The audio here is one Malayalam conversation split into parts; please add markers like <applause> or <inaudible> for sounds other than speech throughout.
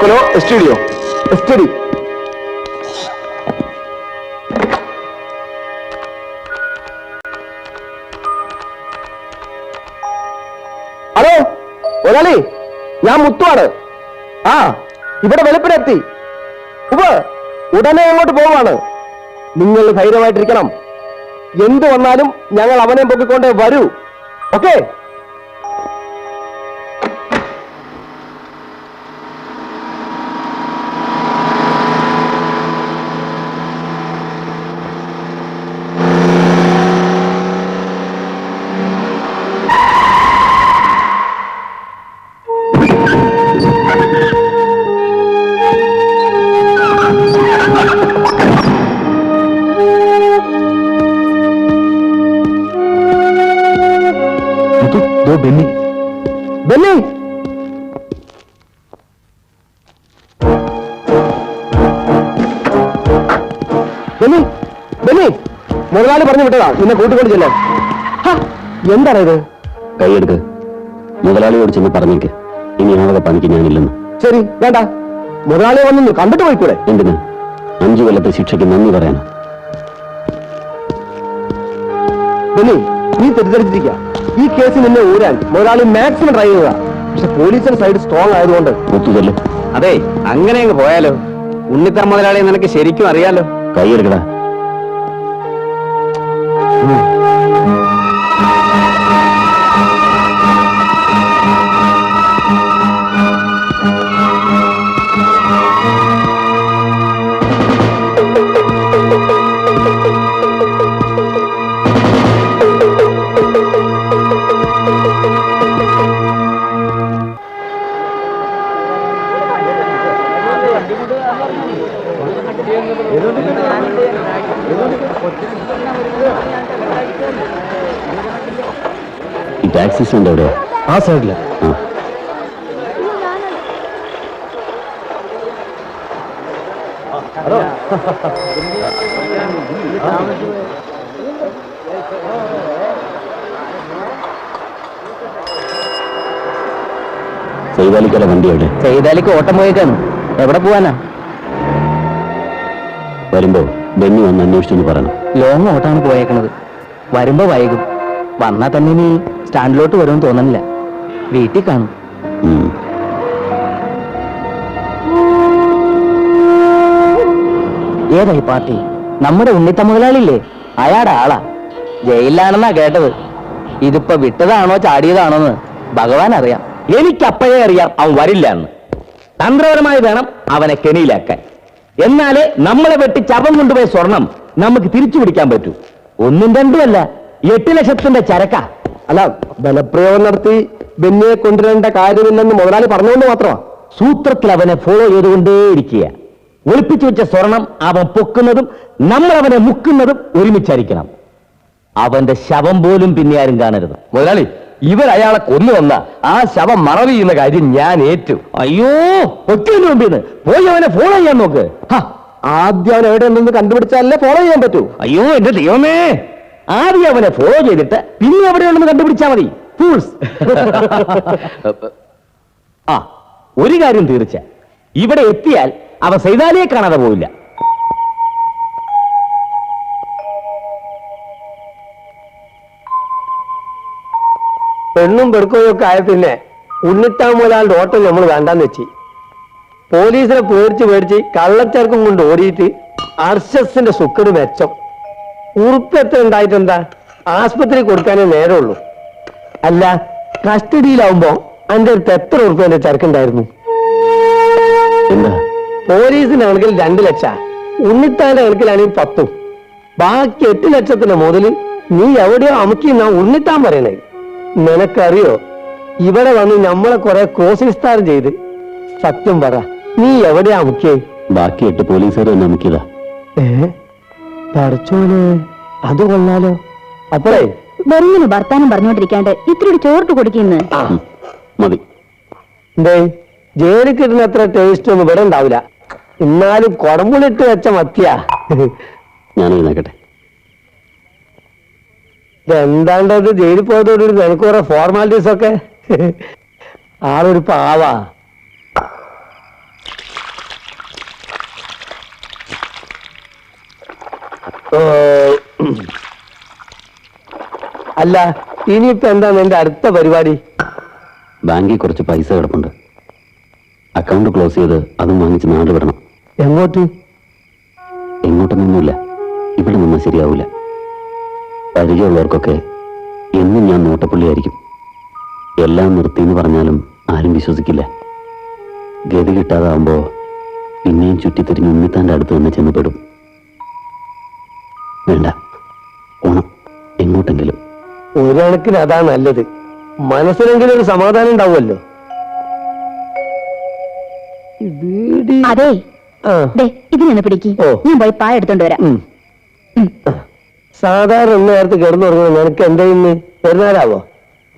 ലോക്കലോ ടി എസ്റ്റഡി ഹലോ ഒരാളി ഞാൻ മുത്തുവാണ് ആ ഇവിടെ വെളുപ്പിനെത്തി. ഉപ്പ് ഉടനെ അങ്ങോട്ട് പോവാണ്. നിങ്ങൾ ധൈര്യമായിട്ടിരിക്കണം. എന്തു വന്നാലും ഞങ്ങൾ അവനെ പൊക്കിക്കൊണ്ടേ വരൂ. ഓക്കെ? വിട്ടതാ നിന്നെ കൂട്ടിക്കൊണ്ട് ചെല്ലോ എന്താണ് ഇത്? കൈയെടുക്ക്. മുതലാളിയോട് ചെന്ന് പറഞ്ഞേക്ക്. ഇനി ആളെ പണിക്ക് ഞാനില്ലെന്ന്. ശരി വേണ്ട. മുതലാളിയെ വന്നു കണ്ടിട്ട് പോയിക്കൂടെ? എന്തിന്? അഞ്ചു കൊല്ലത്തെ ശിക്ഷയ്ക്ക് നന്ദി പറയാനോ നീ തെറ്റിദ്ധരിച്ചിരിക്കുക ഈ കേസ് നിന്നെ ഊരാൻ മുതലാളി മാക്സിമം ട്രൈ ചെയ്യുക പക്ഷെ പോലീസിന്റെ സൈഡ് സ്ട്രോങ് ആയതുകൊണ്ട്. ഒത്തുചൊല്ല് അതെ അങ്ങനെ അങ്ങ് പോയാലോ? ഉണ്ണിത്താൻ മുതലാളിയെ നിനക്ക് ശരിക്കും അറിയാലോ? കൈയെടുക്കടാ. ടാക്സി സ്റ്റാൻഡ് എവിടെയാ ആ സൈഡിൽ. ആ. സൈതാലിക്കല വണ്ടി എവിടെ ചെയ്താലിക്ക് ഓട്ടം പോയേക്കാണ്. എവിടെ പോവാനാ? വരുമ്പോ ബെന്നി വന്ന് അന്വേഷിച്ചെന്ന് പറയണം. ലോങ് ഓട്ടാണ് പോയേക്കണത്. വരുമ്പോ വൈകും. വന്നാ തന്നെ നീ സ്റ്റാൻഡിലോട്ട് വരുമെന്ന് തോന്നണില്ല. വീട്ടിൽ കാണും. ഏതായി പാർട്ടി? നമ്മുടെ ഉണ്ണിത്ത മുതലാളില്ലേ അയാടെ ആളാ. ജയിലിലാണെന്നാ കേട്ടത്. ഇതിപ്പോ വിട്ടതാണോ ചാടിയതാണോന്ന് ഭഗവാൻ അറിയാം. എനിക്ക് അപ്പോഴേ അറിയാം അവൻ വരില്ല എന്ന് തന്ത്രപരമായി വേണം അവനെ കെണിയിലാക്കാൻ. എന്നാലേ നമ്മളെ വെട്ടി ചപം കൊണ്ടുപോയ സ്വർണം നമുക്ക് തിരിച്ചു പിടിക്കാൻ പറ്റൂ. ഒന്നും രണ്ടുമല്ല എട്ട് ലക്ഷത്തിന്റെ ചരക്ക. അല്ല ബലപ്രയോഗം നടത്തി ബെന്നിയെ കൊണ്ടുവരേണ്ട കാര്യമില്ലെന്ന് മുതലാളി പറഞ്ഞുകൊണ്ട് മാത്രമാ. സൂത്രത്തിൽ അവനെ ഫോളോ ചെയ്തുകൊണ്ടേ ചെയ്തുകൊണ്ടേയിരിക്കുക. ഒളിപ്പിച്ചു വെച്ച സ്വർണം അവൻ പൊക്കുന്നതും നമ്മൾ അവനെ മുക്കുന്നതും ഒരുമിച്ചായിരിക്കണം. അവന്റെ ശവം പോലും പിന്നെ ആരും കാണരുത്. മുതലാളി ഇവർ അയാളെ കൊന്നു വന്ന ആ ശവം മറവ് ചെയ്യുന്ന കാര്യം ഞാൻ ഏറ്റു. അയ്യോ ഒറ്റ മുമ്പിന്ന്. പോയി അവനെ ഫോളോ ചെയ്യാൻ നോക്ക്. ഹ, ആദ്യം അവൻ എവിടെ ഉണ്ടെന്ന് കണ്ടുപിടിച്ചാലേ ഫോളോ ചെയ്യാൻ പറ്റൂ. അയ്യോ എന്റെ ദൈവമേ. ആദ്യം അവനെ ഫോളോ ചെയ്തിട്ട് പിന്നെ എവിടെയുണ്ടെന്ന് കണ്ടുപിടിച്ചാ മതി. ഫൂൾസ് ആ ഒരു കാര്യം തീർച്ച. ഇവിടെ എത്തിയാൽ അവ സൈതാലിയെ കാണാതെ പോവില്ല. പെണ്ണും പെറുക്കോയൊക്കെ ആയ പിന്നെ മുതലാളുടെ ഓട്ടം നമ്മൾ വേണ്ടാന്ന് വെച്ച്. പോലീസിനെ പേടിച്ച് പേടിച്ച് കള്ളച്ചേർക്കും കൊണ്ട് ഓടിയിട്ട് അർഷസിന്റെ സുക്കട് മെച്ചം. ഉറുപ്പെത്ര ഉണ്ടായിട്ടെന്താ ആസ്പത്രി കൊടുക്കാനേ നേരമുള്ളൂ. അല്ല കസ്റ്റഡിയിലാവുമ്പോ എന്റെ അടുത്ത് എത്ര ഉറുപ്പ്യന്റെ ചരക്കുണ്ടായിരുന്നു? എന്താ പോലീസിന്റെ കണക്കിൽ രണ്ട് ലക്ഷ. ഉണ്ണിത്താന്റെ കണക്കിലാണെങ്കിൽ പത്തും. ബാക്കി എട്ട് ലക്ഷത്തിന്റെ മുതൽ നീ എവിടെയോ അമുക്കിന്നാ ഉണ്ണിത്താൻ പറയണേ. നിനക്കറിയോ? ഇവിടെ വന്ന് നമ്മളെ കുറെ ക്രോസിംഗ് സ്റ്റാർ ചെയ്ത് സത്യം പറ. നീ എവിടെയാ അമുക്കിയേ ബാക്കി എട്ട് പോലീസുകാർ നമുക്കിതാ ഏ? പറച്ചോനെ അത് കൊള്ളാലോ. അപ്പോഴേ വെറുങ്ങനെ വർത്താനം പറഞ്ഞുകൊണ്ടിരിക്കാണ്ട് ഇത്തിരി ചോറിട്ട് കൊടുക്കുന്നു. മതി. എന്തേ ജയിലിൽ കിട്ടുന്ന അത്ര ടേസ്റ്റ് ഒന്നും ഇവിടെ ഉണ്ടാവില്ല എന്നാലും കുടമ്പുളിട്ട് വെച്ച മത്തിയാ. ഞാൻ നോക്കട്ടെ. എന്താണ്ടത് ജയിലിൽ പോയതോടുകൂടി നിനക്ക് കുറെ ഫോർമാലിറ്റീസ് ഒക്കെ? ആളൊരു പാവാ. അല്ല ഇനിയിപ്പോ എന്താ എന്റെ അടുത്ത പരിപാടി? ബാങ്കിൽ കുറച്ച് പൈസ കിടപ്പുണ്ട്. അക്കൗണ്ട് ക്ലോസ് ചെയ്ത് അതും വാങ്ങിച്ച് നാട് വിടണം. എങ്ങോട്ട്? നിന്നില്ല ഇവിടെ നിന്നാൽ ശരിയാവില്ല പരിചയമുള്ളവർക്കൊക്കെ എന്നും ഞാൻ നോട്ടപ്പുള്ളിയായിരിക്കും. എല്ലാം നിർത്തി എന്ന് പറഞ്ഞാലും ആരും വിശ്വസിക്കില്ല. ഗതി കിട്ടാതാവുമ്പോ പിന്നെയും ചുറ്റിത്തിരിഞ്ഞ് ഉണ്ണിത്താന്റെ അടുത്ത് തന്നെ ചെന്നപ്പെടും വേണ്ട ഓണം എങ്ങോട്ടെങ്കിലും. ഒരു കണക്കിന് അതാ നല്ലത്. മനസ്സിലെങ്കിലും ഒരു സമാധാനം ഉണ്ടാവുമല്ലോ. അതെ. പിടിക്ക്. ഞാൻ പോയി പായ എടുത്തോണ്ട് വരാം. സാധാരണ ഇന്ന നേരത്തെ കിടന്നുറങ്ങുന്നത് നിനക്ക് എന്താ ഇന്ന്? പെരുന്നാളാവോ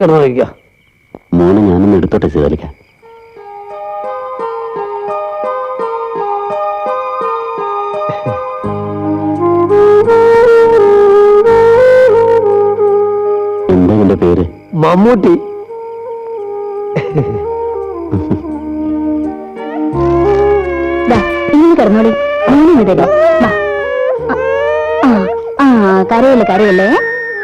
കിടന്നുറങ്ങിക്കോ. മോനെ ഞാനൊന്ന് എടുത്തോട്ടെ സേവലിക്ക മമ്മൂട്ടി. കിടന്നോളി മൂന്ന് തരും ആ ആ കരയല്ലേ കരയല്ലേ?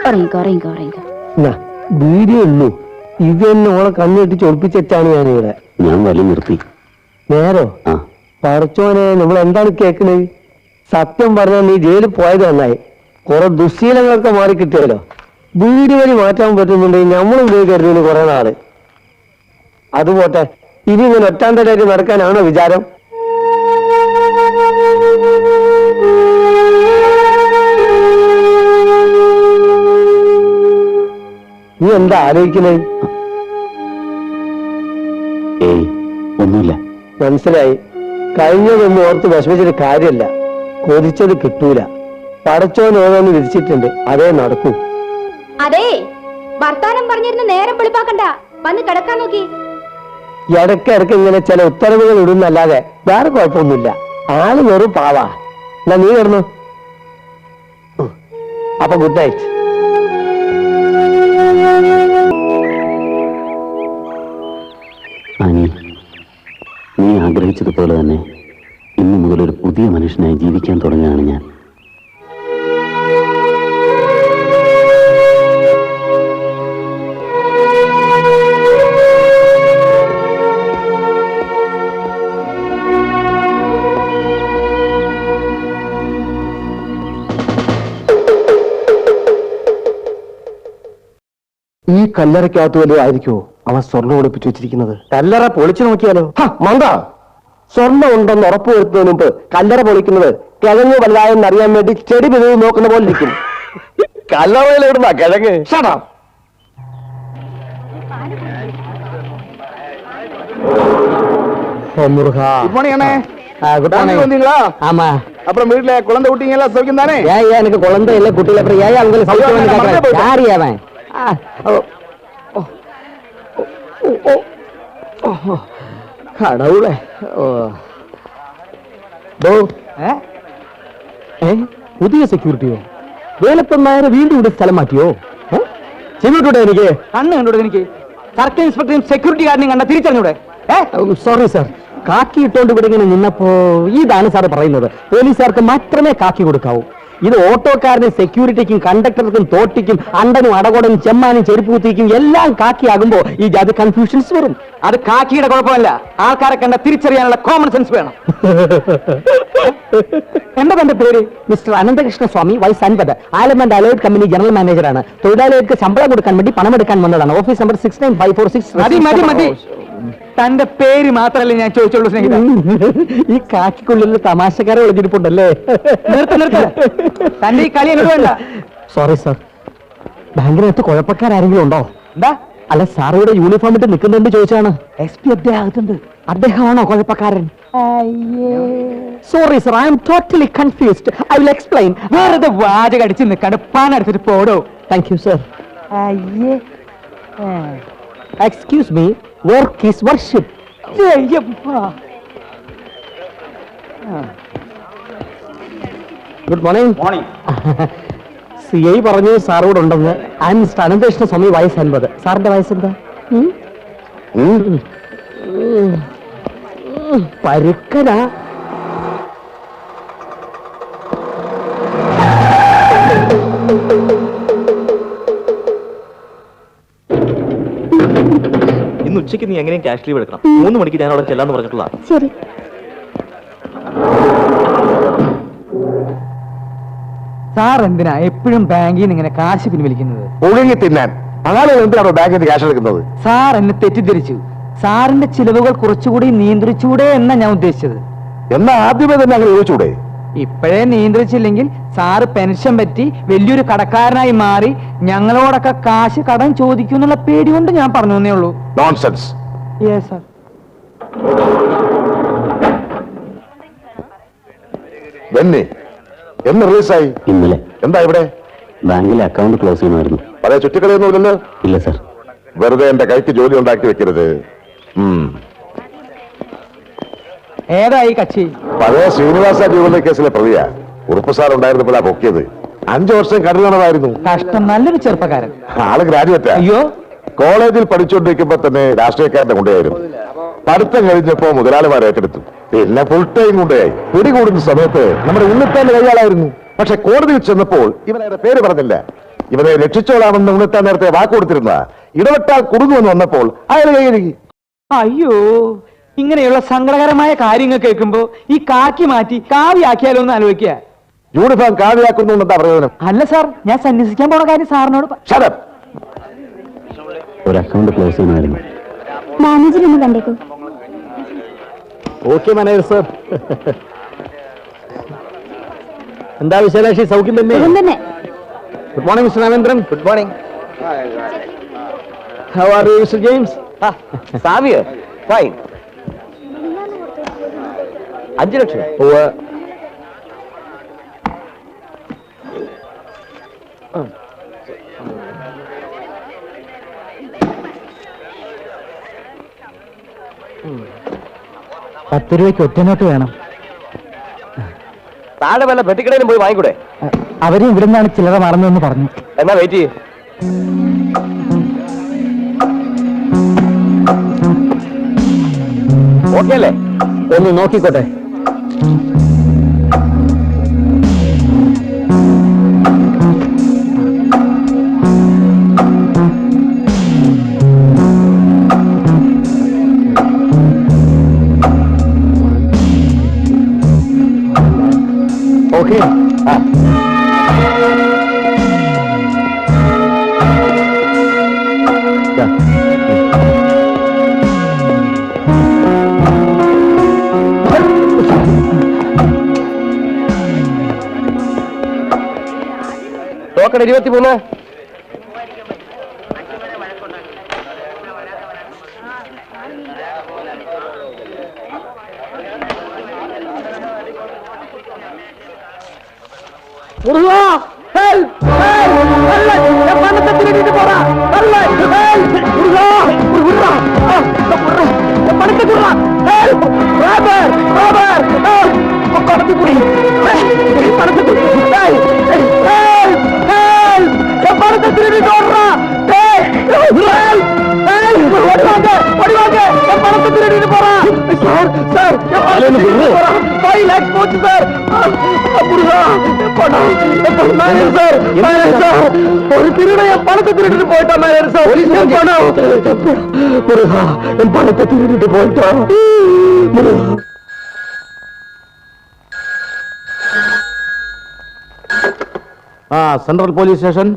ഉറങ്ങിക്കോ ഉറങ്ങിക്കോ ഉറങ്ങിക്കോ. എന്നാ വീഡിയോ ഉള്ളൂ ഇത് തന്നെ ഓളെ കണ്ണിട്ട് ചൊളിപ്പിച്ചാണ് ഇവിടെ ഞാൻ വലി നിർത്തി. നേരോ? ആ. പറച്ചോനെ നമ്മൾ എന്താണ് കേക്കണേ? സത്യം പറഞ്ഞാൽ നീ ജയിലിൽ പോയത് നന്നായി. കുറെ ദുശീലങ്ങളൊക്കെ മാറി കിട്ടിയല്ലോ. വീട് വഴി മാറ്റാൻ പറ്റുന്നുണ്ടെങ്കിൽ നമ്മൾ ഉപയോഗിക്കരുതെന്ന് കുറെ നാൾ. അതുപോട്ടെ ഇനി ഇങ്ങനെ ഒറ്റാന്തരായിട്ട് നടക്കാനാണോ വിചാരം? നീ എന്താ ആലോചിക്കുന്നത് ഏയ് ഒന്നുമില്ല. മനസ്സിലായി. കഴിഞ്ഞതൊന്നും ഓർത്ത് വിഷമിച്ചിട്ട് കാര്യമല്ല. കൊതിച്ചത് കിട്ടൂല. പടച്ചോനോന്ന് വിരിച്ചിട്ടുണ്ട് വിധിച്ചിട്ടുണ്ട്. അതേ നടക്കൂ. അതെ വർത്താനം പറഞ്ഞിരുന്ന് നേരം വെളുപ്പാക്കണ്ട. വന്ന് കിടക്കാൻ നോക്കി. ഇടയ്ക്ക് ഇടയ്ക്ക് ഇങ്ങനെ ചില ഉത്തരവുകൾ ഇടുന്നല്ലാതെ വേറെ കുഴപ്പമൊന്നുമില്ല. ആൾ വെറും പാവാ. എന്നാ നീ കിടന്നു. അപ്പൊ ഗുഡ് നൈറ്റ് അനി നീ ആഗ്രഹിച്ചതുപോലെ തന്നെ ഇന്നു മുതൽ ഒരു പുതിയ മനുഷ്യനായി ജീവിക്കാൻ തുടങ്ങുകയാണ് ഞാൻ. കല്ലറയ്ക്കകത്ത് വല്ലതും ആയിരിക്കുമോ അവൻ സ്വർണ്ണം ഒളിപ്പിച്ചു വെച്ചിരിക്കുന്നത് കല്ലറ പൊളിച്ചു നോക്കിയാലോ മന്ദ സ്വർണ്ണം ഉണ്ടെന്ന് ഉറപ്പ് വരുത്തുന്നതിന് മുമ്പ് കല്ലറ പൊളിക്കുന്നത് കിഴങ്ങ് വലുതായെന്ന് അറിയാൻ വേണ്ടി ചെടി പിരിവ് നോക്കുന്ന പോലെ ഇരിക്കും കല്ലറയിൽ എവിടുന്നാ കിഴങ്ങ് ഷടാ முருகா குட் மார்னிங் அண்ணே குட் பேங்க் வந்தீங்களா ஆமா அப்புறம் வீட்டுல குழந்தை குட்டிங்க எல்லாம் சௌக்கியம் தானே ஏன் ஏன் எனக்கு குழந்தை இல்ல குட்டியில அப்புறம் ஏன் அவங்க ஐயோ, சௌக்கியம் நான் மறந்தே கேட்கறேன் போயிட்டேன். யாரு அவன் ஆ, ஓ, ஓ, കടവുളെ. പുതിയ സെക്യൂരിറ്റിയോ വേലത്തന്നായരെ വീണ്ടും ഇവിടെ സ്ഥലം മാറ്റിയോ? ചെവിട്ടൂടെ എനിക്ക്. കണ്ണ് കണ്ടൂടെ എനിക്ക്. സർക്കിൾ ഇൻസ്പെക്ടറും സെക്യൂരിറ്റി ഗാർഡിനും കണ്ട തിരിച്ചറിഞ്ഞൂടെ? സോറി സാർ കാക്കി ഇട്ടോണ്ട് ഇവിടെ ഇങ്ങനെ നിന്നപ്പോ ഇതാണ് സാർ പറയുന്നത്. പോലീസുകാർക്ക് മാത്രമേ കാക്കി കൊടുക്കാവൂ. ഇത് ഓട്ടോക്കാരനും സെക്യൂരിറ്റിക്കും കണ്ടക്ടർക്കും തോട്ടിക്കും അണ്ടനും അടകോടനും ചെമ്മാനും ചെരുപ്പ് കുത്തിക്കും എല്ലാം കാക്കിയാകുമ്പോ ഈ ജാതി കൺഫ്യൂഷൻസ് വരും. അത് കാക്കിയുടെ കുഴപ്പമല്ല. ആൾക്കാരെ കണ്ട തിരിച്ചറിയാനുള്ള കോമൺ സെൻസ് വേണം. <laughs> എന്താ തന്റെ പേര്? മിസ്റ്റർ അനന്തകൃഷ്ണ സ്വാമി വൈസ് അൻപത് ആലമന്റ് അലേർട്ട് കമ്പനി ജനറൽ മാനേജറാണ് തൊഴിലാളികൾക്ക് ശമ്പളം കൊടുക്കാൻ വേണ്ടി പണം എടുക്കാൻ വന്നതാണ്. Office number six nine five four six മതി മതി മതി. തന്റെ പേര് മാത്രല്ലേ ഞാൻ ചോദിച്ചുള്ളൂ സ്നേഹിത. ഈ കാക്കിക്കുള്ളിൽ തമാശക്കാരെ ഒളിഞ്ഞിരിപ്പുണ്ടല്ലേ നിർത്ത് നിർത്ത്. തന്റെ ഈ കളി എന്നോട് വേണ്ട. സോറി സാർ ബാങ്കിനകത്ത് കുഴപ്പക്കാരെങ്കിലും ഉണ്ടോ? എന്താ? അല്ല സാറിയുടെ യൂണിഫോം ഇട്ട് നിൽക്കുന്നുണ്ട് ചോദിച്ചാണ് എസ് പി അദ്ദേഹത്തുണ്ട് അദ്ദേഹമാണോ കുഴപ്പക്കാരൻ? Sorry sir I'm totally confused I will explain വേറെ വാചക അടിച്ച് നിൽക്കാണ്ട് പാൻ അടിച്ചിട്ട് പോടോ. Thank you sir excuse me work is worship good morning morning C I പറഞ്ഞു സാറോട് ഉണ്ടെന്ന് ഐ മിസ്റ്റർ അനന്തകൃഷ്ണ സ്വാമി വയസ്സ് അൻപത്. സാറിന്റെ വയസ്സ് എന്താ ഉം. ഉം. പരുക്കനാ. ഉച്ചയ്ക്ക് നീ എങ്ങനെയും ക്യാഷ് ലീവ് എടുക്കണം. മൂന്ന് മണിക്ക് ഞാൻ അവിടെ ചെല്ലാന്ന് പറഞ്ഞിട്ടുള്ള ശരി. സാർ എന്തിനാ എപ്പോഴും ബാങ്കിൽ നിന്ന് ഇങ്ങനെ കാശ് പിൻവലിക്കുന്നത്? ഒഴുകി തിന്നാൻ. ആളുകൾ എന്തിനാണോ ബാങ്കിൽ നിന്ന് ക്യാഷ് എടുക്കുന്നത്? സാർ എന്നെ തെറ്റിദ്ധരിച്ചു. സാറിന്റെ ചിലവുകൾ കുറച്ചുകൂടി നിയന്ത്രിച്ചൂടെ എന്നാ ഞാൻ ഉദ്ദേശിച്ചത്. എന്നാ ആദ്യമേ തന്നെ അങ്ങനെ ചോദിച്ചൂടെ ഇപ്പോഴേ നിയന്ത്രിച്ചില്ലെങ്കിൽ സാറ് പെൻഷൻ പറ്റി വലിയൊരു കടക്കാരനായി മാറി ഞങ്ങളോടൊക്കെ കാശ് കടം ചോദിക്കും എന്നുള്ള പേടി കൊണ്ട് ഞാൻ പറഞ്ഞു തന്നേ ഉള്ളൂ. നോൺസെൻസ് യെസ് സാർ ബെന്നി എന്ന് റിലീസായി ഇന്നലെ. എന്താ ഇവിടെ? ബാങ്കിലെ അക്കൗണ്ട് ക്ലോസ് ചെയ്യണമായിരുന്നു പഴയ ചുറ്റിക്കളിയൊന്നുമില്ലല്ലോ? ഇല്ല സാർ വെറുതെ എന്റെ കൈക്ക് ജോലി ഉണ്ടാക്കി വെക്കരുത്. ഉം. ഏതായി കച്ചി പഴയ ശ്രീനിവാസ ട്യൂബിലെ കേസിലെ പ്രതിയാ. ഉറുപ്പ് സാർ ഉണ്ടായിരുന്നപ്പോഴാ പൊക്കിയത്. അഞ്ചു വർഷം കരുതണമായിരുന്നു കഷ്ടം നല്ലൊരു ചെറുപ്പക്കാരൻ. ആൾ ഗ്രാജുവേറ്റ്. അയ്യോ. കോളേജിൽ പഠിച്ചുകൊണ്ടിരിക്കുമ്പോ തന്നെ രാഷ്ട്രീയക്കാരന്റെ കൊണ്ടുപോയായിരുന്നു. പഠിത്തം കഴിഞ്ഞപ്പോ മുതലാളിമാർ ഏറ്റെടുത്തു. പിന്നെ ഫുൾ ടൈം കൊണ്ടുപോയി. പിടികൂടുന്ന സമയത്ത് നമ്മുടെ ഉണ്ണിത്താന്റെ കൈയാളായിരുന്നു. പക്ഷെ കോടതിയിൽ ചെന്നപ്പോൾ ഇവനയുടെ പേര് പറഞ്ഞില്ല. ഇവനെ രക്ഷിച്ചോളാമെന്ന് ഉണ്ണിത്താൻ നേരത്തെ വാക്ക് കൊടുത്തിരുന്ന ഇടപെട്ടാൽ കുടുങ്ങുമെന്ന് വന്നപ്പോൾ അയാൾ കൈകഴുകി അയ്യോ. ഇങ്ങനെയുള്ള സങ്കടകരമായ കാര്യങ്ങൾ കേൾക്കുമ്പോ ഈ കാക്കി മാറ്റി കാവ്യാക്കിയാലോ എന്ന് ആലോചിക്കുക. യൂണിഫോം കാവ്യാക്കുന്നു എന്താ പ്രയോജനം? അല്ല സാർ ഞാൻ സന്യസിക്കാൻ പോണ കാര്യം സാറിനോട് ഒരു അക്കൗണ്ട് ക്ലോസ് ചെയ്യണമായിരുന്നു മാനേജർ ഒന്ന് കണ്ടേക്കൂ. ഓക്കെ മാനേജർ സർ എന്താ വിശാലാക്ഷി സൗഖ്യം തന്നെ? തന്നെ. Good morning mister Ramendran good morning how are you mister James Xavier fine അഞ്ചു ലക്ഷം. പത്ത് രൂപയ്ക്ക് ഒറ്റനോട്ട് വേണം. താഴെ വല്ല പെട്ടിക്കടയിലും പോയി വാങ്ങിക്കൂടെ? അവരും ഇവിടെ നിന്നാണ് ചില്ലറ മറന്നതെന്ന് പറഞ്ഞു. എന്നാ വെയിറ്റ് ചെയ്യ്. ഓക്കെ അല്ലേ? ഒന്ന് നോക്കിക്കോട്ടെ. ഓക്കെ ഇരുപത്തി മൂന്ന് ഒരു തിരുടയെ പണത്തെ திரும்பி ஓடுறான் ஒரு திருடைய பணத்தை திருடிட்டு போயிட்டான் முருகா என் பணத்தை திருடிட்டு போயிட்டான் central police station.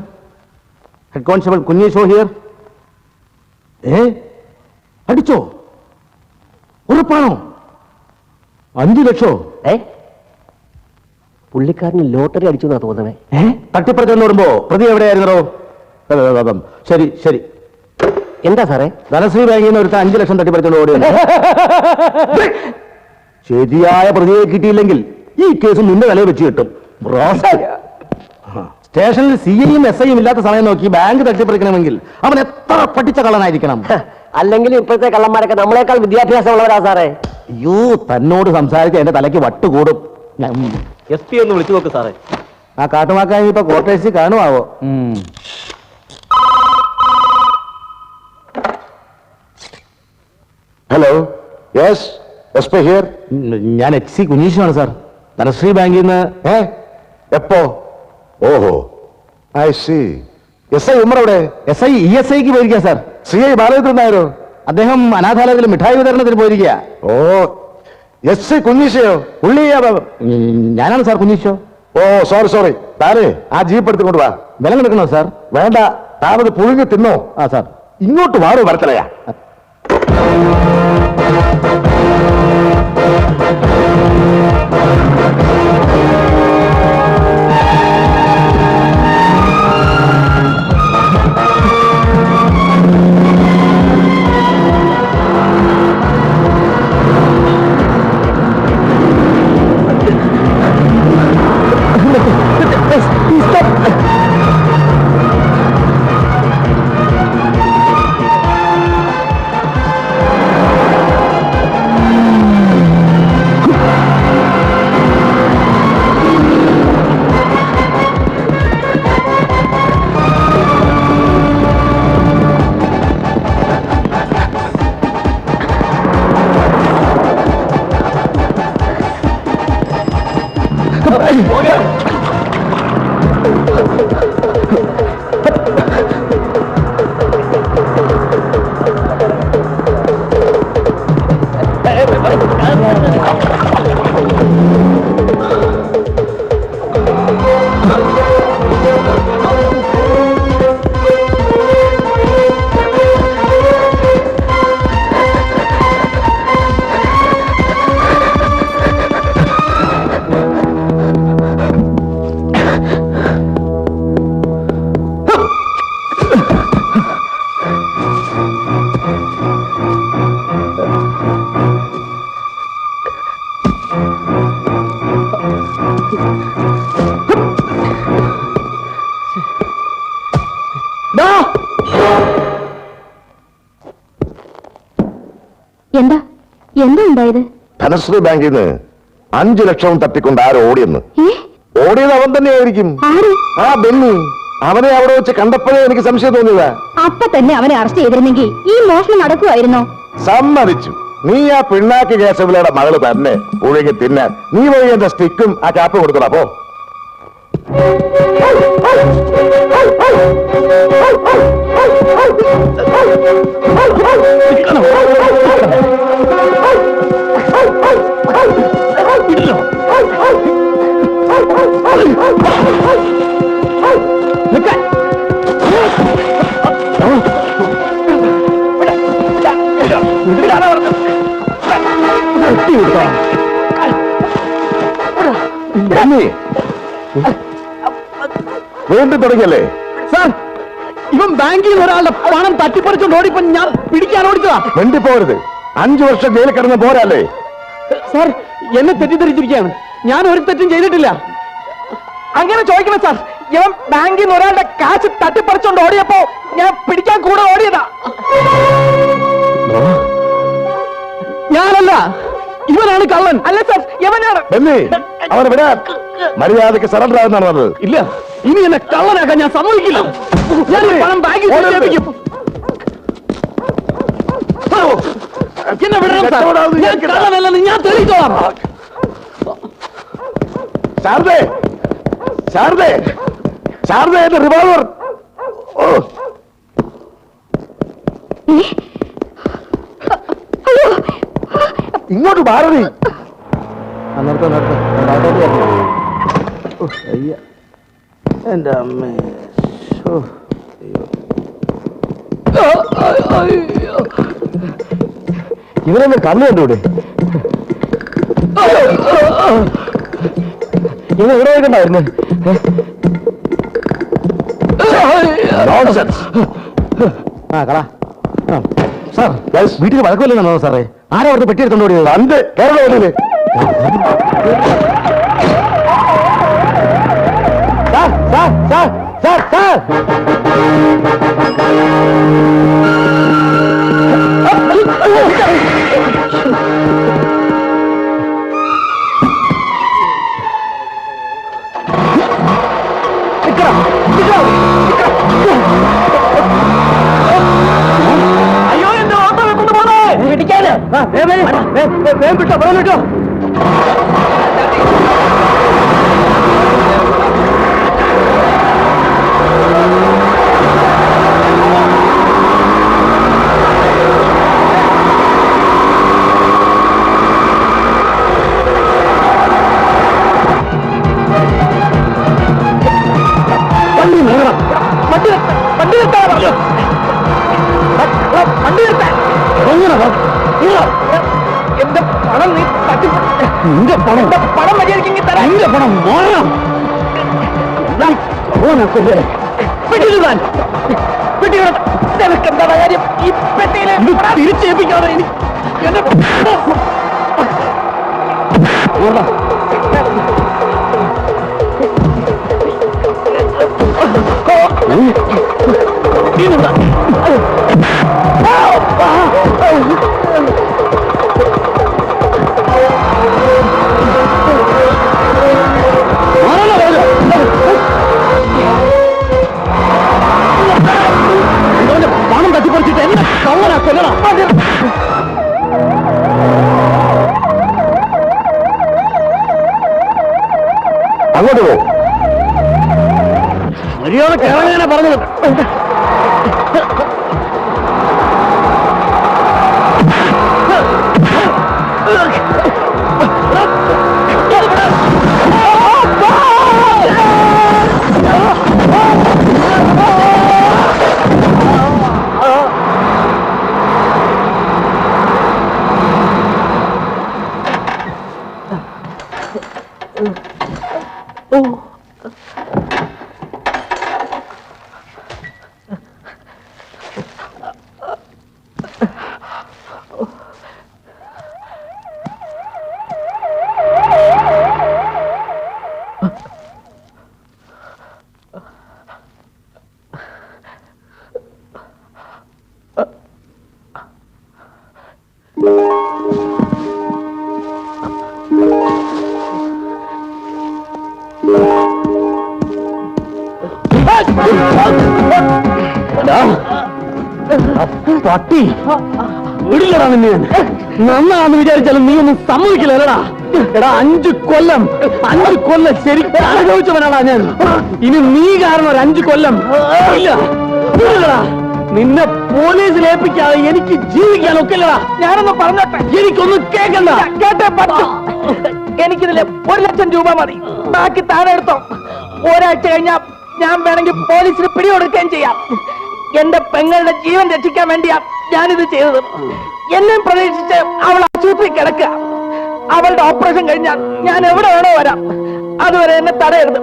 Head constable Kunjesho here ഏ? അടിച്ചോ? ഉറപ്പാണോ? അഞ്ചു ലക്ഷോ? ഏ? പുള്ളിക്കാരന് ലോട്ടറി അടിച്ചു എന്നാ തോന്നണേ ഏ? തട്ടിപ്പറിച്ചെന്ന് പറയുമ്പോ പ്രതി എവിടെയായിരുന്നോ. ശരി ശരി. എന്താ സാറേ? ധനശ്രീ ബാങ്കിൽ നിന്ന് ഒരുത്ത അഞ്ചു ലക്ഷം തട്ടിപ്പറിച്ചോണ്ട് ഓടിയാണ് ശരിയായ പ്രതിയെ കിട്ടിയില്ലെങ്കിൽ ഈ കേസ് നിന്റെ തലയിൽ വെച്ച് കിട്ടും. സ്റ്റേഷനിൽ സി ഐയും എസ് ഐയും ഇല്ലാത്ത സമയം നോക്കി ബാങ്ക് തട്ടിപ്പറിക്കണമെങ്കിൽ അവൻ എത്ര പഠിച്ച കള്ളനായിരിക്കണം? അല്ലെങ്കിൽ ഇപ്പോഴത്തെ കള്ളന്മാരൊക്കെ നമ്മളെക്കാൾ വിദ്യാഭ്യാസമുള്ളവരാ സാറേ. അയ്യോ തന്നോട് സംസാരിച്ച് എന്റെ തലയ്ക്ക് വട്ടുകൂടും. എസ് പി ഒന്ന് വിളിച്ചു നോക്ക് സാറേ. ആ കാട്ടുമാക്കാൻ ഇപ്പൊ കോട്ടേഴ്സിൽ കാണുമാവോ ഉം. Hello yes S P here ഞാൻ എച്ച് സി കുഞ്ഞീഷനാണ് സാർ. ധനശ്രീ ബാങ്കിൽ നിന്ന് ഏ? എപ്പോ? ഓഹോ. I C S I Ummer എവിടെ എസ് ഐ ഇ എസ് ഐക്ക് പോയിരിക്കാം സാർ. സി ഐ ബാലചന്ദ്രൻ നായരോ? അദ്ദേഹം അനാഥാലയത്തിൽ മിഠായി വിതരണത്തിന് പോയിരിക്കുക ഓ എസ് കുഞ്ഞീശയോ? പുള്ളി ഞാനാണ് സാർ കുഞ്ഞീശോ. ഓ സോറി സോറി താനേ ആ ജീപ്പ് എടുത്തുകൊണ്ട് വാ. വില എടുക്കണോ സാർ? വേണ്ട താനത് പുഴുങ്ങി തിന്നോ. ആ സാർ. ഇങ്ങോട്ട് വാറു വരത്തലയാ. എന്താ Oh, my God. എന്താ ഉണ്ടായത് ധനശ്രീ ബാങ്കിൽ നിന്ന് അഞ്ചു ലക്ഷവും തട്ടിക്കൊണ്ട് ആരോ ഓടിയെന്ന്? ഓടിയത് അവൻ തന്നെയായിരിക്കും ആ ബെന്നി. അവനെ അവിടെ വെച്ച് കണ്ടപ്പോഴേ എനിക്ക് സംശയം തോന്നിയതാ. അപ്പൊ തന്നെ അവനെ അറസ്റ്റ് ചെയ്തിരുന്നെങ്കിൽ ഈ മോഷണം നടക്കുമായിരുന്നോ സമ്മതിച്ചു. നീ ആ പിണ്ണാക്ക് കേശവലയുടെ മകൾ തന്നെ. ഒഴുകി തിന്നാൻ. നീ വഴി എന്റെ സ്റ്റിക്കും ആ ചാപ്പ് കൊടുക്കണ അപ്പോ ബെന്നി വീണ്ടും തുടങ്ങിയല്ലേ? സാർ ഇവൻ ബാങ്കിൽ നിന്ന് ഒരാളുടെ പണം തട്ടിപ്പറിച്ചോണ്ട് ഓടിപ്പോ ഞാൻ പിടിക്കാൻ ഓടിച്ചതാ. വെണ്ടിപ്പോരുത് അഞ്ചു വർഷം ജയിലിൽ കിടന്ന് പോരല്ലേ? സാർ എന്നെ തെറ്റിദ്ധരിച്ചിരിക്കുകയാണ്. ഞാൻ ഒരു തെറ്റും ചെയ്തിട്ടില്ല. അങ്ങനെ ചോദിക്കണം സാർ ഇവൻ ബാങ്കിൽ നിന്ന് ഒരാളുടെ കാശ് തട്ടിപ്പറിച്ചോണ്ട് ഓടിയപ്പോ ഞാൻ പിടിക്കാൻ കൂടെ ഓടിയതാ. ഞാനല്ല. ഇവനാണ് കള്ളൻ. അല്ല സാർ ഇവനാണ്. അവനെ വിടാൻ. മര്യാദയ്ക്ക് സറണ്ടർ ആകുന്നതാണ് പറഞ്ഞത് ഇല്ല. ഇനി എന്നെ കള്ളനാക്കാൻ ഞാൻ സമ്മതിക്കില്ല. ഞാൻ ഈ പണം ബാങ്കിൽ നിക്ഷേപിക്കും. ഓ, എന്നെ വിടണം സാർ. ഞാൻ കള്ളനല്ലെന്ന് ഞാൻ തെളിയിച്ചോളാം. ശാരദേ. ശാരദേ. ശാരദേ എന്റെ റിവോൾവർ ഓ. ഇങ്ങോട്ട് മാറി എന്റെ അമ്മേ. ഇവനൊന്ന് കണ്ണു കണ്ടൂടെ ഇവൻ എവിടെ വെക്കണ്ടായിരുന്നു. ആ കളാ. സാർ വീട്ടിൽ വഴക്കമില്ലെന്നാണോ സാറേ? ആരാ അവിടുത്തെ പെട്ടി എടുത്തോണ്ട് ഓടിയത്? തന്റെ കേരള വണ്ടിയിൽ sir sir sir sir sir അയ്യോ എന്റെ ഓട്ടോ കൊണ്ട് പോണേ പിടിക്കാന് വേഗം വിട്ടോ വേഗം വിട്ടോ പെട്ടിയിടാൻ പെട്ടിയുടെ നിനക്ക് എന്താ കാര്യം? ഈ പെട്ടിയിലെ തിരിച്ചേൽപ്പിക്കാതെ എനിക്ക് എന്റെ പണം കേരളങ്ങനെ പട്ടി. വിടില്ലടാ നിന്നെ. നന്നാന്ന് വിചാരിച്ചാലും നീ ഒന്നും സമ്മതിക്കില്ലടാ എടാ അഞ്ചു കൊല്ലം അഞ്ചു കൊല്ലം ശരിക്കും അനുഭവിച്ചവനാടാ ഞാൻ. ഇനി നീ കാരണം ഒരു അഞ്ചു കൊല്ലം ഇല്ല. വിടില്ലടാ. നിന്നെ പോലീസിൽ ഏൽപ്പിക്കാതെ എനിക്ക് ജീവിക്കാൻ ഒക്കില്ലടാ ഞാനൊന്ന് പറഞ്ഞോട്ടെ? എനിക്കൊന്നും കേൾക്കണ്ട. കേട്ടേ പറ്റും. എനിക്കിതിലെ ഒരു ലക്ഷം രൂപ മതി. ബാക്കി താനെടുത്തോ ഒരാഴ്ച കഴിഞ്ഞാ ഞാൻ വേണമെങ്കിൽ പോലീസിന് പിടികൊടുക്കുകയും ചെയ്യാം. എന്റെ പെങ്ങളുടെ ജീവൻ രക്ഷിക്കാൻ വേണ്ടിയാ ഞാനിത് ചെയ്തത്. എന്നെ പ്രതീക്ഷിച്ച് അവൾ ആശുപത്രി കിടക്കുക. അവളുടെ ഓപ്പറേഷൻ കഴിഞ്ഞാൽ ഞാൻ എവിടെ വേണോ വരാം. അതുവരെ എന്നെ തടയരുത്.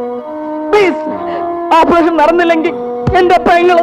പ്ലീസ് ഓപ്പറേഷൻ നടന്നില്ലെങ്കിൽ എന്റെ പെങ്ങൾ